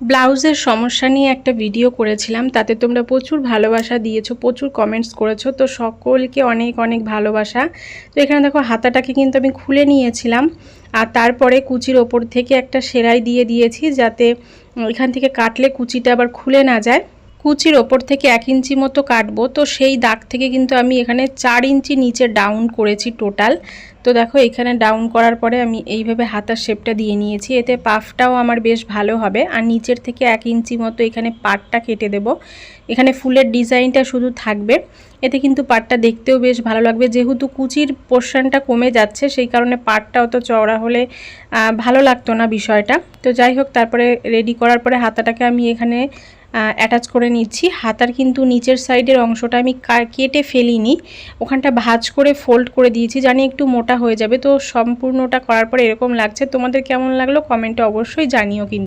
ব্লাউজের সমস্যা নিয়ে একটা ভিডিও করেছিলাম, তাতে তোমরা প্রচুর ভালোবাসা দিয়েছ, প্রচুর কমেন্টস করেছ, তো সকলকে অনেক অনেক ভালোবাসা। তো এখানে দেখো, হাতাটাকে কিন্তু আমি খুলে নিয়েছিলাম, আর তারপরে কুচির ওপর থেকে একটা সেলাই দিয়ে দিয়েছি, যাতে এখান থেকে কাটলে কুচিটা আবার খুলে না যায়। কুচির ওপর থেকে এক ইঞ্চি মতো কাটবো। তো সেই দাগ থেকে কিন্তু আমি এখানে চার ইঞ্চি নিচে ডাউন করেছি টোটাল তো দেখো, এখানে ডাউন করার পরে আমি এইভাবে হাতার শেপটা দিয়ে নিয়েছি। এতে পাফটাও আমার বেশ ভালো হবে। আর নিচের থেকে এক ইঞ্চি মতো এখানে পাটটা কেটে দেব। এখানে ফুলের ডিজাইনটা শুধু থাকবে। এতে কিন্তু পাটটা দেখতেও বেশ ভালো লাগবে। যেহেতু কুচির পোর্শনটা কমে যাচ্ছে, সেই কারণে পাটটা অত চওড়া হলে ভালো লাগতো না বিষয়টা। তো যাই হোক, তারপরে রেডি করার পরে হাতাটাকে আমি এখানে অ্যাটাচ করে নিচ্ছি। হাতার কিন্তু নিচের সাইডের অংশটা আমি কেটে ফেলিনি। ওখানটা ভাজ করে ফোল্ড করে দিয়েছি, জানি একটু মোটা হয়ে যাবে। তো সম্পূর্ণটা করার পরে এরকম লাগছে। তোমাদের কেমন লাগল? কমেন্টে অবশ্যই জানিও কিন্তু।